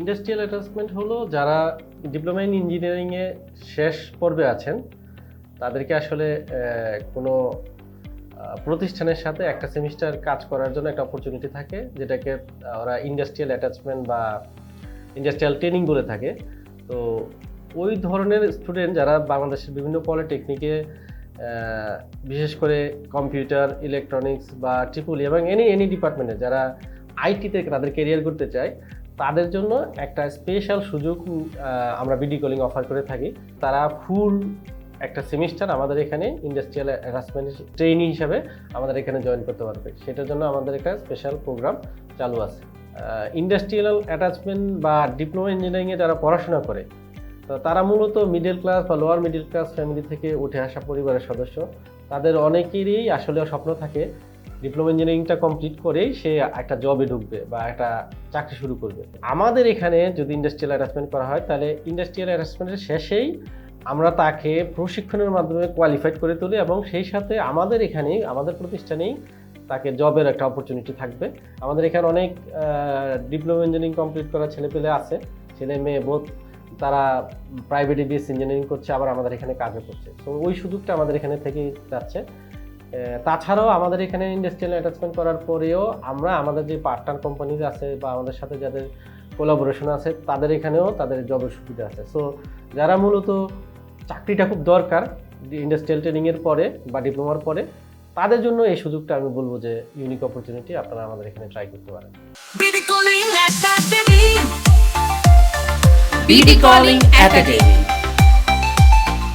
Industrial attachment হলো যারা diploma in ইঞ্জিনিয়ারিংয়ে শেষ পর্বে আছেন, তাদেরকে আসলে কোনো প্রতিষ্ঠানের সাথে একটা সেমিস্টার কাজ করার জন্য একটা অপরচুনিটি থাকে, যেটাকে ওরা ইন্ডাস্ট্রিয়াল অ্যাটাচমেন্ট বা ইন্ডাস্ট্রিয়াল ট্রেনিং বলে থাকে। তো ওই ধরনের স্টুডেন্ট যারা বাংলাদেশের বিভিন্ন পলিটেকনিকে বিশেষ করে কম্পিউটার ইলেকট্রনিক্স বা ট্রিপুলি এবং এনি এনি ডিপার্টমেন্টে যারা আইটিতে তাদের কেরিয়ার করতে চায় তাদের জন্য একটা স্পেশাল সুযোগ আমরা বিডি কলিং অফার করে থাকি। তারা ফুল একটা সেমিস্টার আমাদের এখানে ইন্ডাস্ট্রিয়াল অ্যাটাচমেন্ট ট্রেনিং হিসাবে আমাদের এখানে জয়েন করতে পারবে। সেটার জন্য আমাদের একটা স্পেশাল প্রোগ্রাম চালু আছে। ইন্ডাস্ট্রিয়াল অ্যাটাচমেন্ট বা ডিপ্লোমা ইঞ্জিনিয়ারিংয়ে যারা পড়াশোনা করে, তো তারা মূলত মিডল ক্লাস বা লোয়ার মিডল ক্লাস ফ্যামিলি থেকে উঠে আসা পরিবারের সদস্য। তাদের অনেকেরই আসলে স্বপ্ন থাকে ডিপ্লোমা ইঞ্জিনিয়ারিংটা কমপ্লিট করেই সে একটা জবে ঢুকবে বা একটা চাকরি শুরু করবে। আমাদের এখানে যদি ইন্ডাস্ট্রিয়াল অ্যাটাচমেন্ট করা হয়, তাহলে ইন্ডাস্ট্রিয়াল অ্যাটাচমেন্টের শেষেই আমরা তাকে প্রশিক্ষণের মাধ্যমে কোয়ালিফাইড করে তুলি এবং সেই সাথে আমাদের এখানেই, আমাদের প্রতিষ্ঠানেই তাকে জবের একটা অপরচুনিটি থাকবে। আমাদের এখানে অনেক ডিপ্লোমা ইঞ্জিনিয়ারিং কমপ্লিট করা ছেলেপেলে আছে, ছেলে মেয়ে বোধ তারা প্রাইভেট বিএস ইঞ্জিনিয়ারিং করছে, আবার আমাদের এখানে কাজও করছে। তো ওই সুযোগটা আমাদের এখানে থেকেই যাচ্ছে। তাছাড়াও আমাদের এখানে ইন্ডাস্ট্রিয়াল অ্যাটাচমেন্ট করার পরেও আমরা আমাদের যে পার্টনার কোম্পানিজ আছে বা আমাদের সাথে যাদের কোলাবোরেশন আছে, তাদের এখানেও তাদের জবের সুবিধা আছে। সো যারা মূলত চাকরিটা খুব দরকার ইন্ডাস্ট্রিয়াল ট্রেনিংয়ের পরে বা ডিপ্লোমার পরে, তাদের জন্য এই সুযোগটা আমি বলব যে ইউনিক অপরচুনিটি আপনারা আমাদের এখানে ট্রাই করতে পারেন। Calling Academy.